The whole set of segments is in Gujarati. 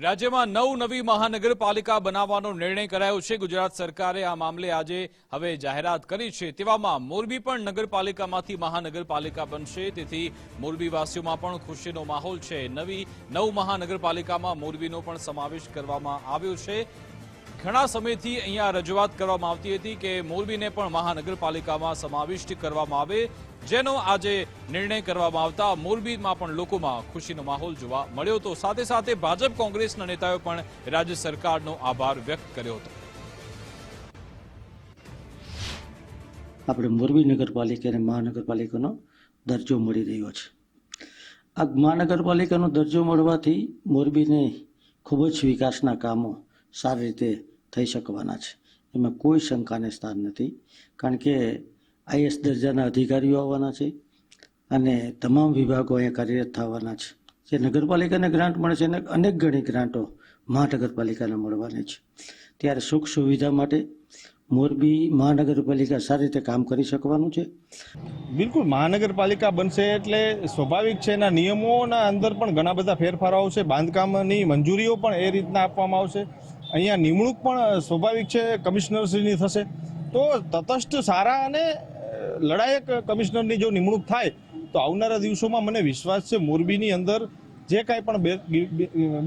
રાજ્યમાં નવ નવી મહાનગરપાલિકા બનાવવાનો નિર્ણય કરાયો છે. ગુજરાત સરકારે આ મામલે આજે હવે જાહેરાત કરી છે. તેવામાં મોરબી પણ નગરપાલિકામાંથી મહાનગરપાલિકા બનશે. તેથી મોરબીવાસીઓમાં પણ ખુશીનો માહોલ છે. નવી નવ મહાનગરપાલિકામાં મોરબીનો પણ સમાવેશ કરવામાં આવ્યો છે. ઘણા સમયથી અહીંયા રજૂઆત કરવામાં આવતી હતી કે મોરબીને પણ મહાનગરપાલિકામાં સમાવિષ્ટ કરવામાં આવે, જેનો આજે નિર્ણય કરવામાં આવતા મોરબીમાં પણ લોકોમાં ખુશીનો માહોલ જોવા મળ્યો હતો. સાથે સાથે ભાજપ કોંગ્રેસના નેતાઓએ પણ રાજ્ય સરકારનો આભાર વ્યક્ત કર્યો હતો. આપણે મોરબી નગરપાલિકા અને મહાનગરપાલિકાનો દરજ્જો મળી રહ્યો છે. આ મહાનગરપાલિકાનો દરજ્જો મળવાથી મોરબીને ખૂબ જ વિકાસના કામો સારી રીતે થઈ શકવાના છે. એમાં કોઈ શંકાને સ્થાન નથી. કારણ કે આઈએસ દરજાના અધિકારીઓ આવવાના છે અને તમામ વિભાગો અહીંયા કાર્યરત થવાના છે. જે નગરપાલિકાને ગ્રાન્ટ મળે છે અને અનેક ગણી ગ્રાન્ટો મહાનગરપાલિકાને મળવાની છે. ત્યારે સુખ સુવિધા માટે મોરબી મહાનગરપાલિકા સારી રીતે કામ કરી શકવાનું છે. બિલકુલ, મહાનગરપાલિકા બનશે એટલે સ્વાભાવિક છે એના નિયમોના અંદર પણ ઘણા બધા ફેરફારો આવશે. બાંધકામની મંજૂરીઓ પણ એ રીતના આપવામાં આવશે. અહીંયા નિમણૂક પણ સ્વાભાવિક છે, કમિશનરશ્રીની થશે. તો તટસ્થ સારા અને લડાયક કમિશનરની જો નિમણૂક થાય, તો આવનારા દિવસોમાં મને વિશ્વાસ છે મોરબીની અંદર જે કાંઈ પણ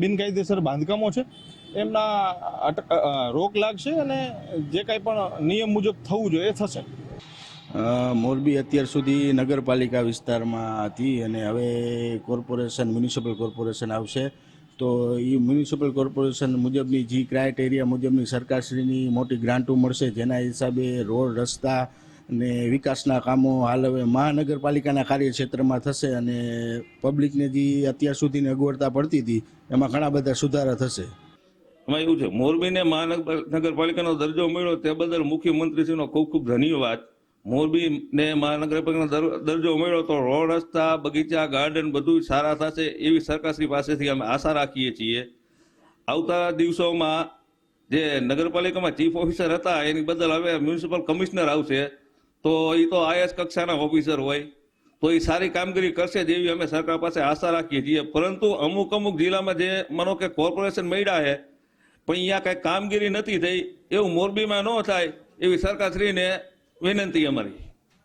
બિનકાયદેસર બાંધકામો છે, એમના રોક લાગશે અને જે કાંઈ પણ નિયમ મુજબ થવું જોઈએ એ થશે. મોરબી અત્યાર સુધી નગરપાલિકા વિસ્તારમાં હતી અને હવે કોર્પોરેશન, મ્યુનિસિપલ કોર્પોરેશન આવશે. તો એ મ્યુનિસિપલ કોર્પોરેશન મુજબની, જે ક્રાઇટેરિયા મુજબની સરકારશ્રીની મોટી ગ્રાન્ટો મળશે, જેના હિસાબે રોડ, રસ્તા ને વિકાસના કામો હાલ હવે મહાનગરપાલિકાના કાર્યક્ષેત્રમાં થશે અને પબ્લિકને જે અત્યાર સુધીની અગવડતા પડતી હતી, એમાં ઘણા બધા સુધારા થશે. એમાં એવું છે, મોરબીને મહાનગરપાલિકાનો દરજ્જો મળ્યો, તે બદલ મુખ્યમંત્રીશ્રીનો ખૂબ ખૂબ ધન્યવાદ. મોરબીને મહાનગરપાલિકાનો દરજ્જો મળ્યો તો રોડ રસ્તા, બગીચા ગાર્ડન બધું સારા થશે એવી સરકારશ્રી પાસેથી અમે આશા રાખીએ છીએ. આવતા દિવસોમાં જે નગરપાલિકામાં ચીફ ઓફિસર હતા, એની બદલ હવે મ્યુનિસિપલ કમિશનર આવશે, તો એ તો આઈએસ કક્ષાના ઓફિસર હોય, તો એ સારી કામગીરી કરશે જેવી અમે સરકાર પાસે આશા રાખીએ છીએ. પરંતુ અમુક અમુક જિલ્લામાં જે માનો કે કોર્પોરેશન મળ્યા છે, પણ અહીંયા કાંઈ કામગીરી નથી થઈ, એવું મોરબીમાં ન થાય, એવી સરકારશ્રીને వినంతిగా మరి?